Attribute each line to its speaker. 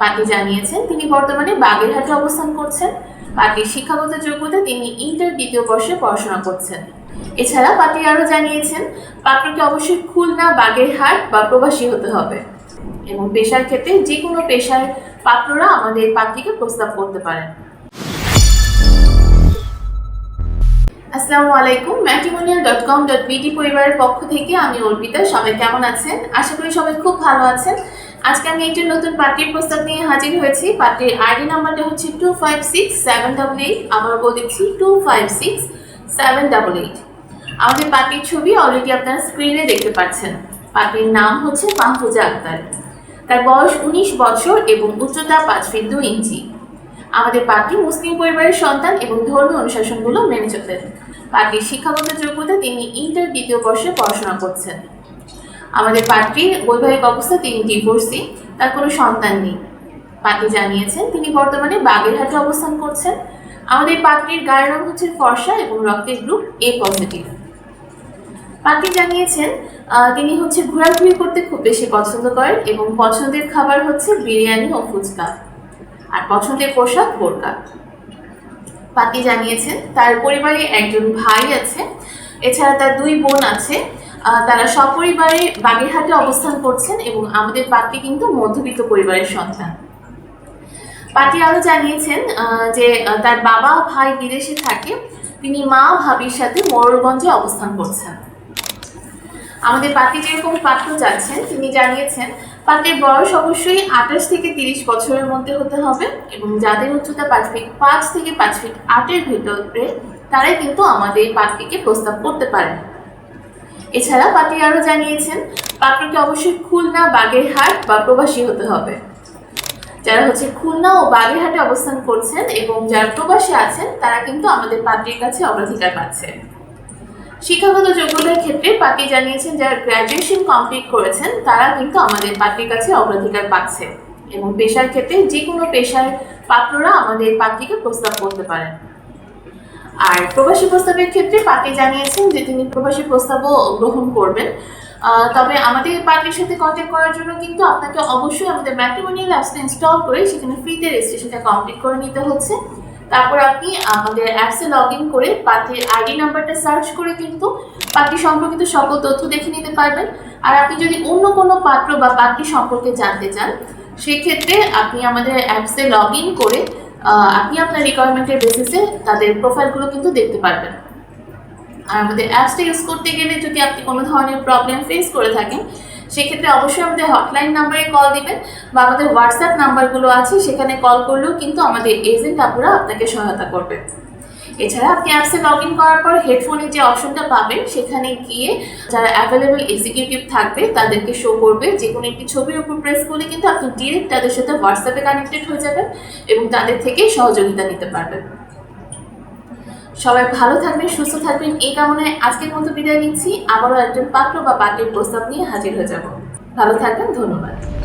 Speaker 1: Party জানিয়েছেন। তিনি বর্তমানে বাগেরহাটে অবস্থান করছেন। পার্টির শিক্ষাগত যোগ্যতা তিনি ইন্টার দ্বিতীয় বর্ষে পড়াশোনা করছেন। এছাড়া পার্টি আরও জানিয়েছেন পাত্রকে অবশ্যই খুলনা, বাগেরহাট বা প্রবাসী হতে হবে এবং পেশার ক্ষেত্রে যে কোনো পেশার পাত্ররা আমাদের পাত্রীকে প্রস্তাব করতে পারেন। আসসালামু আলাইকুম matrimonial dot com dot BD পরিবারের পক্ষ থেকে আমি অর্পিতা। সবাই কেমন আছেন? আশা করি সবাই খুব ভালো আছেন। আজকে আমি একটি নতুন পার্টির প্রস্তাব নিয়ে হাজির হয়েছি। পার্টির আইডি নাম্বারটা হচ্ছে two five six seven double eight আবার বলে দিচ্ছি two five six seven double eight আমাদের পার্টির ছবি অলরেডি আপনারা স্ক্রিনে দেখতে পাচ্ছেন। পার্টির নাম হচ্ছে মাহফুজা আক্তার। তার বয়স উনিশ বছর এবং উচ্চতা পাঁচ ফিট দুই ইঞ্চি। আমাদের পার্টি মুসলিম পরিবারের সন্তান এবং ধর্মীয় অনুশাসনগুলো মেনে চলেন। পার্টির শিক্ষাগত যোগ্যতা তিনি ইন্টার দ্বিতীয় বর্ষে পড়াশোনা করছেন। আমাদের পার্টির বৈবাহিক অবস্থা তিনি ডিভোর্সি তার কোনো সন্তান নেই। পার্টি জানিয়েছেন, তিনি বর্তমানে বাগেরহাটে অবস্থান করছেন। আমাদের পাত্রীর গায়ের রং হচ্ছে ফর্সা এবং রক্তের গ্রুপ এ পজিটিভ পার্টি জানিয়েছেন তিনি হচ্ছে ঘোরাঘুরি করতে খুব বেশি পছন্দ করেন এবং পছন্দের খাবার হচ্ছে বিরিয়ানি ও ফুচকা। আর পছন্দের পোশাক বোরকা। পাতি জানিয়েছেন, তার পরিবারে একজন ভাই আছে, এছাড়া তার দুই বোন আছে। তারা সপরিবারে বাগেরহাটে অবস্থান করছেন এবং আমাদের পাত্রী কিন্তু মধ্যবিত্ত পরিবারের সন্তান। পার্টি আরও জানিয়েছেন যে তার বাবা ভাই বিদেশে থাকে, তিনি মা ভাবির সাথে মোরলগঞ্জে অবস্থান করছেন। আমাদের পার্টি যেরকম পাত্র যাচ্ছেন, তিনি জানিয়েছেন পাত্রের বয়স অবশ্যই আঠাশ থেকে তিরিশ বছরের মধ্যে হতে হবে এবং যাদের উচ্চতা পাঁচ ফিট পাঁচ থেকে পাঁচ ফিট আটের ভেতরে, তারাই কিন্তু আমাদের পাত্রীকে প্রস্তাব করতে পারেন। এছাড়া পার্টি আরও জানিয়েছেন পাত্রকে অবশ্যই খুলনা বাগেরহাট বা প্রবাসী হতে হবে। যারা হচ্ছে খুলনা ও বাগেরহাটে অবস্থান করছেন এবং যারা প্রবাসী আছেন, তারা কিন্তু আমাদের পাত্রীর কাছে অগ্রাধিকার পাচ্ছে শিক্ষাগত যোগ্যতার ক্ষেত্রে পার্টি জানিয়েছেন, যারা গ্র্যাজুয়েশন কমপ্লিট করেছেন তারা কিন্তু আমাদের পার্টির কাছে অগ্রাধিকার পাচ্ছে। এবং পেশার ক্ষেত্রে যে কোনো পেশার পাত্ররা আমাদের পার্টিকে প্রস্তাব করতে পারেন। আর প্রবাসী প্রস্তাবের ক্ষেত্রে পার্টি জানিয়েছেন যে তিনি প্রবাসী প্রস্তাবও গ্রহণ করবেন। তবে আমাদের পার্টির সাথে কন্ট্যাক্ট করার জন্য কিন্তু আপনাকে অবশ্যই আমাদের ম্যাট্রিমোনিয়াল অ্যাপসটা ইনস্টল করে সেখানে ফ্রিতে রেজিস্ট্রেশনটা কমপ্লিট করে নিতে হচ্ছে। তারপর আপনি আমাদের অ্যাপসে লগ ইন করে পার্টির আইডি নাম্বারটা সার্চ করে কিন্তু পার্টি সম্পর্কিত সকল তথ্য দেখে নিতে পারবেন। আর আপনি যদি অন্য কোনো পাত্র বা পার্টি সম্পর্কে জানতে চান, সেক্ষেত্রে আপনি আমাদের অ্যাপসে লগ ইন করে আপনি আপনার রিকোয়ারমেন্টের বেসিসে তাদের প্রোফাইলগুলো কিন্তু দেখতে পারবেন। আর আমাদের অ্যাপসটা ইউজ করতে গেলে যদি আপনি কোনো ধরনের প্রবলেম ফেস করে থাকেন, সেক্ষেত্রে অবশ্যই আমাদের হটলাইন নাম্বারে কল দিবেন বা আমাদের হোয়াটসঅ্যাপ নাম্বারগুলো আছে, সেখানে কল করলেও কিন্তু আমাদের এজেন্ট আপুরা আপনাকে সহায়তা করবে। এছাড়া আপনি অ্যাপসে লগ ইন করার পর হেডফোনের যে অপশনটা পাবেন, সেখানে গিয়ে যারা অ্যাভেলেবেল এক্সিকিউটিভ থাকবে, তাদেরকে শো করবে। যে কোনো একটি ছবির উপর প্রেস করলে কিন্তু আপনি ডিরেক্ট তাদের সাথে হোয়াটসঅ্যাপে কানেক্টেড হয়ে যাবেন এবং তাদের থেকে সহযোগিতা নিতে পারবেন। সবাই ভালো থাকবেন, সুস্থ থাকবেন। এই কামনায় আজকের মতো বিদায় নিচ্ছি। আবারও একজন পাত্র বা পাত্রের প্রস্তাব নিয়ে হাজির হয়ে যাব। ভালো থাকবেন, ধন্যবাদ।